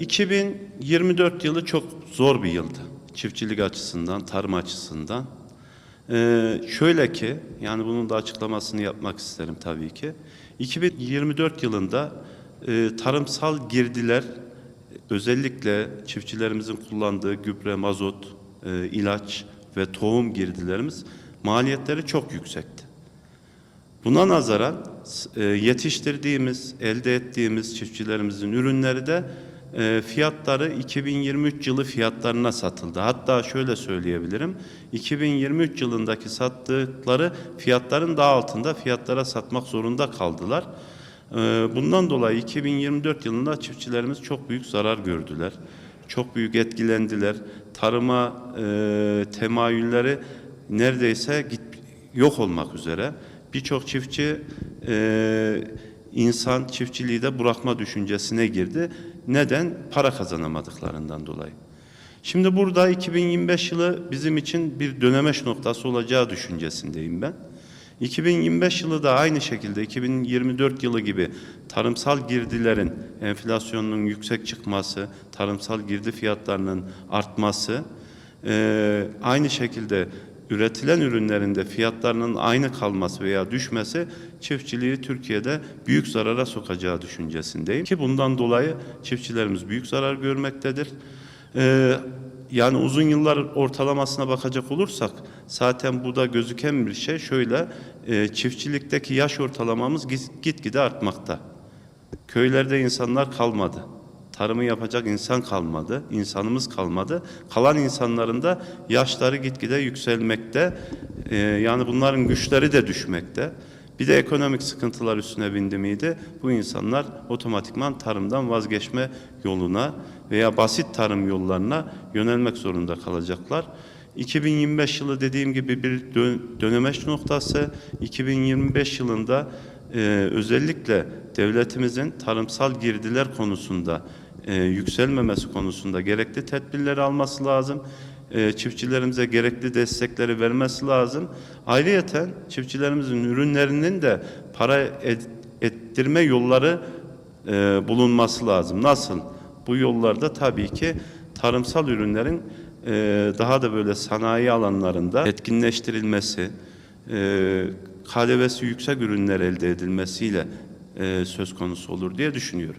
2024 yılı çok zor bir yıldı. Çiftçilik açısından, tarım açısından. Ee, şöyle ki, yani bunun da açıklamasını yapmak isterim tabii ki. 2024 yılında e, tarımsal girdiler, özellikle çiftçilerimizin kullandığı gübre, mazot, e, ilaç ve tohum girdilerimiz maliyetleri çok yüksekti. Buna nazaran e, yetiştirdiğimiz, elde ettiğimiz çiftçilerimizin ürünleri de e, fiyatları 2023 yılı fiyatlarına satıldı. Hatta şöyle söyleyebilirim. 2023 yılındaki sattıkları fiyatların daha altında fiyatlara satmak zorunda kaldılar. E, Bundan dolayı 2024 yılında çiftçilerimiz çok büyük zarar gördüler. Çok büyük etkilendiler. Tarıma e, temayülleri neredeyse git, yok olmak üzere. Birçok çiftçi insan çiftçiliği de bırakma düşüncesine girdi. Neden? Para kazanamadıklarından dolayı. Şimdi burada 2025 yılı bizim için bir dönemeç noktası olacağı düşüncesindeyim ben. 2025 yılı da aynı şekilde 2024 yılı gibi tarımsal girdilerin enflasyonunun yüksek çıkması, tarımsal girdi fiyatlarının artması, aynı şekilde üretilen ürünlerinde fiyatlarının aynı kalması veya düşmesi çiftçiliği Türkiye'de büyük zarara sokacağı düşüncesindeyim. Ki bundan dolayı çiftçilerimiz büyük zarar görmektedir. Ee, yani uzun yıllar ortalamasına bakacak olursak zaten bu da gözüken bir şey şöyle e, çiftçilikteki yaş ortalamamız git- gitgide artmakta. Köylerde insanlar kalmadı. Tarımı yapacak insan kalmadı, insanımız kalmadı. Kalan insanların da yaşları gitgide yükselmekte. Ee, yani bunların güçleri de düşmekte. Bir de ekonomik sıkıntılar üstüne bindi miydi? Bu insanlar otomatikman tarımdan vazgeçme yoluna veya basit tarım yollarına yönelmek zorunda kalacaklar. 2025 yılı dediğim gibi bir dö- dönemeç noktası. 2025 yılında e, özellikle devletimizin tarımsal girdiler konusunda e, yükselmemesi konusunda gerekli tedbirleri alması lazım. E, çiftçilerimize gerekli destekleri vermesi lazım. Ayrıyeten çiftçilerimizin ürünlerinin de para ed- ettirme yolları e, bulunması lazım. Nasıl? Bu yollarda tabii ki tarımsal ürünlerin e, daha da böyle sanayi alanlarında etkinleştirilmesi, e, KDV'si yüksek ürünler elde edilmesiyle e, söz konusu olur diye düşünüyorum.